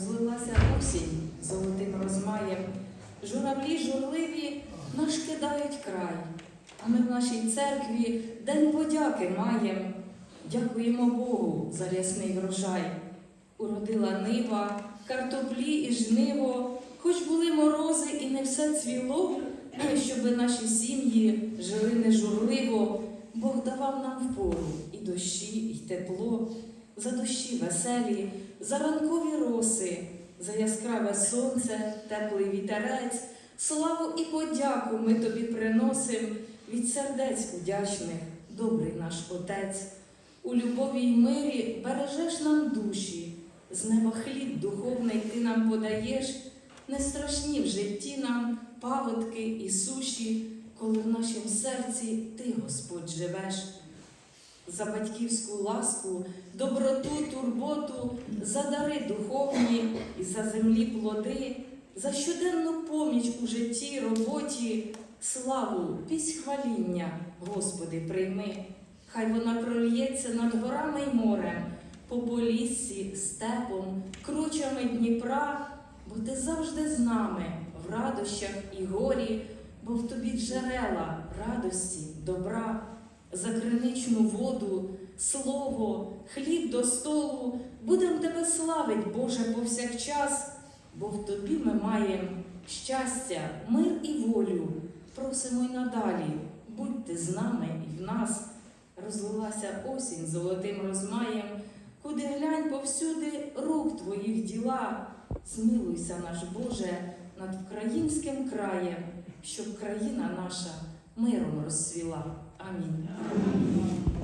розлилася осінь золотим розмаєм. Журавлі журливі наш кидають край, а ми в нашій церкві день подяки маєм. Дякуємо Богу за рясний врожай. Уродила нива, картоплі і жниво, хоч були морози і не все цвіло, щоби наші сім'ї жили нежурливо, Бог давав нам впору і дощі, і тепло, за дощі веселі, за ранкові роси, за яскраве сонце, теплий вітерець, славу і подяку ми тобі приносим від сердець удячних, добрий наш Отець. У любові й мирі бережеш нам душі, з неба хліб духовний ти нам подаєш, не страшні в житті нам паводки і суші, коли в нашім серці ти, Господь, живеш. За батьківську ласку, доброту, турботу, за дари духовні і за землі плоди, за щоденну поміч у житті, роботі, славу, пісь хваління, Господи, прийми. Хай вона прольється над горами й морем, по поліссі, степом, кручами Дніпра, бо ти завжди з нами в радощах і горі, бо в тобі джерела радості, добра, за криничну воду, слово, хліб до столу, будем тебе славить, Боже, повсякчас, бо в тобі ми маємо щастя, мир і волю. Просимо й надалі, будьте з нами і в нас. Розлилася осінь золотим розмаєм, куди глянь повсюди рук твоїх діла. Змилуйся, наш Боже, над українським краєм, щоб країна наша миром розсвіла. Амінь.